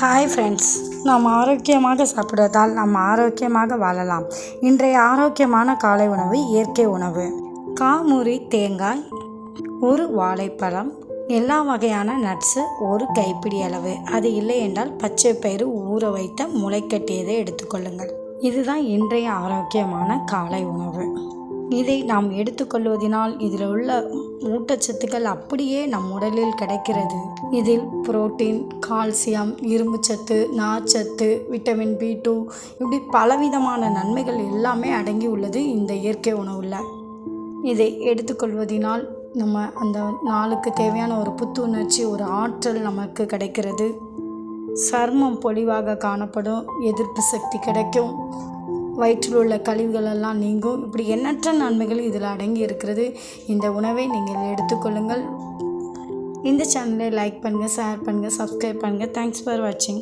Hi friends நாம் ஆரோக்கியமாக சாப்பிடுவதால் நாம் ஆரோக்கியமாக வாழலாம். இன்றைய ஆரோக்கியமான காலை உணவு இயற்கை உணவு. காமுறி தேங்காய் ஒரு வாழைப்பழம் எல்லா வகையான நட்ஸு ஒரு கைப்பிடி அளவு. அது இல்லை என்றால் பச்சை பயிறு ஊற வைத்த முளைக்கட்டியதை எடுத்துக்கொள்ளுங்கள் இதுதான் இன்றைய ஆரோக்கியமான காலை உணவு. இதை நாம் எடுத்துக்கொள்வதனால் இதில் உள்ள ஊட்டச்சத்துக்கள் அப்படியே நம் உடலில் கிடைக்கிறது. இதில் புரோட்டீன் கால்சியம் இரும்புச்சத்து நார்ச்சத்து விட்டமின் பி டூ இப்படி பலவிதமான நன்மைகள் எல்லாமே அடங்கி உள்ளது இந்த இயற்கை உணவில். இதை எடுத்துக்கொள்வதினால் நம்ம அந்த நாளுக்கு தேவையான ஒரு புத்துணர்ச்சி ஒரு ஆற்றல் நமக்கு கிடைக்கிறது. சர்மம் பொலிவாக காணப்படும் எதிர்ப்பு சக்தி கிடைக்கும் வயிற்றில் உள்ள கழிவுகள் எல்லாம் நீங்கும். இப்படி எண்ணற்ற நன்மைகள் இதில் அடங்கி இருக்கிறது. இந்த உணவை நீங்கள் எடுத்துக்கொள்ளுங்கள். இந்த சேனலை லைக் பண்ணுங்கள் ஷேர் பண்ணுங்கள் சப்ஸ்கிரைப் பண்ணுங்கள் தேங்க்ஸ் ஃபார் வாட்சிங்